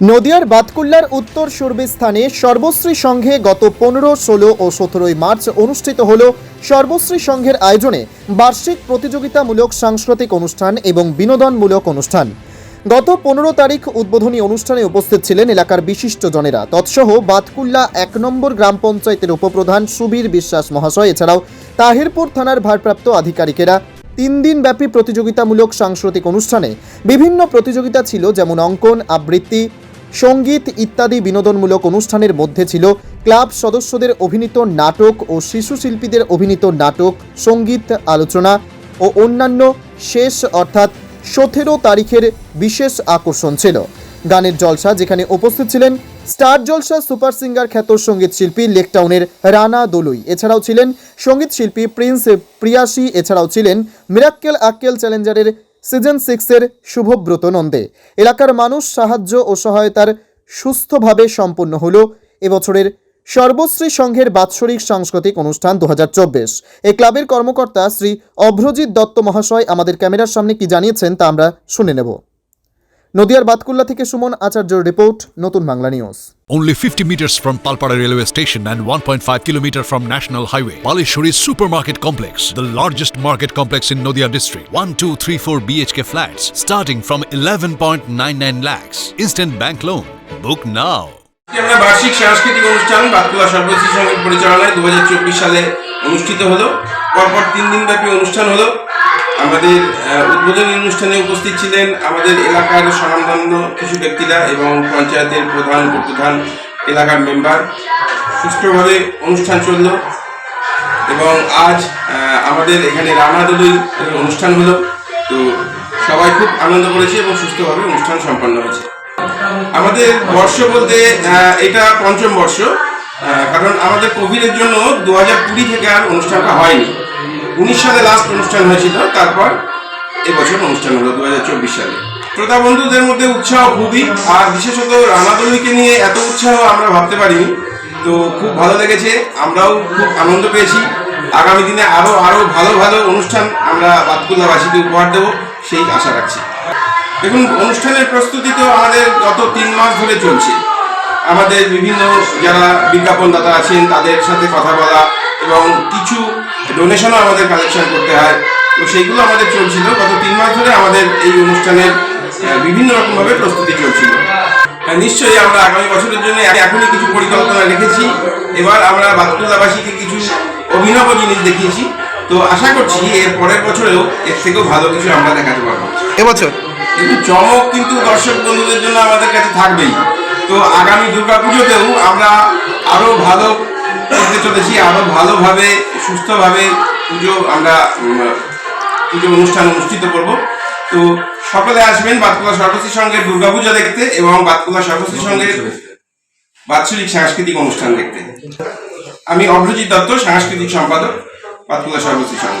নদিয়ার বাতকুল্লার উত্তর সুরবি স্থানে সর্বশ্রী সংঘে গত পনেরো, ষোলো ও সতেরোই মার্চ অনুষ্ঠিত হল সর্বশ্রী সংঘের আয়োজনে বার্ষিক প্রতিযোগিতামূলক সাংস্কৃতিক অনুষ্ঠান এবং বিনোদনমূলক অনুষ্ঠান। গত পনেরো তারিখ উদ্বোধনী অনুষ্ঠানে উপস্থিত ছিলেন এলাকার বিশিষ্ট জনেরা তৎসহ বাতকুল্লা এক নম্বর গ্রাম পঞ্চায়েতের উপপ্রধান সুবীর বিশ্বাস মহাশয়, এছাড়াও তাহিরপুর থানার ভারপ্রাপ্ত আধিকারিকেরা। তিন দিন ব্যাপী প্রতিযোগিতামূলক সাংস্কৃতিক অনুষ্ঠানে বিভিন্ন প্রতিযোগিতা ছিল, যেমন অঙ্কন, আবৃত্তি সংগীত ইত্যাদি বিনোদনমূলক অনুষ্ঠানের মধ্যে ছিল ক্লাব সদস্যদের অভিনীত নাটক ও শিশু শিল্পীদের অভিনীত নাটক, সংগীত, আলোচনা ও অন্যান্য শেষ অর্থাৎ সতেরো তারিখের বিশেষ আকর্ষণ ছিল। গানের জলসা যেখানে উপস্থিত ছিলেন স্টার জলসা সুপার সিঙ্গার খ্যাত সংগীত শিল্পী লেকটাউনের রানা দলুই। এছাড়াও ছিলেন সংগীত শিল্পী প্রিন্স প্রিয়াসী এছাড়াও ছিলেন মিরাক্কেল আক্কেল চ্যালেঞ্জারের সিজন সিক্সের শুভব্রত নন্দে। এলাকার মানুষ সাহায্য ও সহায়তার সুস্থভাবে সম্পন্ন হল এবছরের সর্বশ্রী সংঘের বাৎসরিক সাংস্কৃতিক অনুষ্ঠান দু এ ক্লাবের কর্মকর্তা শ্রী অভ্রজিৎ দত্ত মহাশয় আমাদের ক্যামেরার সামনে কি জানিয়েছেন তা আমরা শুনে নেব। নদিয়ার বাতকুল্লা থেকে সুমন আচার্যর রিপোর্ট নতুন Bangla news Only 50 meters from Palpara railway station and 1.5 kilometer from National Highway. Palishuri Supermarket Complex, the largest market complex in Noida district. 1, 2, 3, 4 BHK flats starting from 11.99 lakhs. Instant bank loan. Book now. আজকে আমরা বার্ষিক সাংস্কৃতিক অনুষ্ঠান বাঁকুড়া সর্বশ্রী সংঘের পরিচালনায় দু সালে অনুষ্ঠিত হলো পরপর তিন দিন ব্যাপী অনুষ্ঠান হলো আমাদের উদ্বোধনী অনুষ্ঠানে উপস্থিত ছিলেন আমাদের এলাকার স্বনামধন্য কিছু ব্যক্তিরা এবং পঞ্চায়েতের প্রধান, উপপ্রধান এলাকার মেম্বার। সুষ্ঠুভাবে অনুষ্ঠান চলল এবং আজ আমাদের এখানে রানাদুলি অনুষ্ঠান হলো। তো সবাই খুব আনন্দ করেছে এবং সুস্থভাবে অনুষ্ঠান সম্পন্ন হয়েছে। আমাদের বর্ষ বলতে এটা পঞ্চম বর্ষ কারণ আমাদের কোভিডের জন্য দু হাজার কুড়ি থেকে আর অনুষ্ঠানটা হয়নি। উনিশ সালে লাস্ট অনুষ্ঠান হয়েছিল, তারপর এবছর অনুষ্ঠান হলো দু হাজার চব্বিশ সালে। শ্রোতা বন্ধুদের মধ্যে উৎসাহ খুবই, আর বিশেষত রানাদলিকে নিয়ে এত উৎসাহ আমরা ভাবতে পারিনি। তো খুব ভালো লেগেছে, আমরাও খুব আনন্দ পেয়েছি। আগামী দিনে আরও আরও ভালো ভালো অনুষ্ঠান আমরা বাতকুল্লাবাসীকে উপহার দেবো, সেই আশা রাখছি। দেখুন, অনুষ্ঠানের প্রস্তুতি তো আমাদের গত তিন মাস ধরে চলছে। আমাদের বিভিন্ন যারা বিজ্ঞাপনদাতা আছেন, তাদের সাথে কথা বলা এবং কিছু ডোনেশনও আমাদের কালেকশন করতে হয়। তো সেইগুলো আমাদের চলছিল। গত তিন মাস ধরে আমাদের এই অনুষ্ঠানের বিভিন্ন রকমভাবে প্রস্তুতি চলছিল। হ্যাঁ, নিশ্চয়ই আমরা আগামী বছরের জন্য এখনই কিছু পরিকল্পনা রেখেছি। এবার আমরা বাতুল্লাবাসীকে কিছু অভিনব জিনিস দেখিয়েছি। তো আশা করছি এর পরের বছরেও এর থেকেও ভালো কিছু আমরা দেখাতে পারব। এবছর? কিন্তু চমক কিন্তু দর্শক বন্ধুদের জন্য আমাদের কাছে থাকবেই। তো আগামী দুর্গা পুজোতেও আমরা আরও ভালোভাবে, সুস্থভাবে পুজো আমরা পুজো অনুষ্ঠান অনুষ্ঠিত করব। তো সকলে আসবেন বাতকুলা সরস্বতীর সঙ্গে দুর্গাপূজা দেখতে এবং বাতকুলা সরস্বতীর সঙ্গে বাৎসরিক সাংস্কৃতিক অনুষ্ঠান দেখতে। আমি অভ্রজিৎ দত্ত, সাংস্কৃতিক সম্পাদক, বাতকুলা সরস্বতীর সঙ্গ।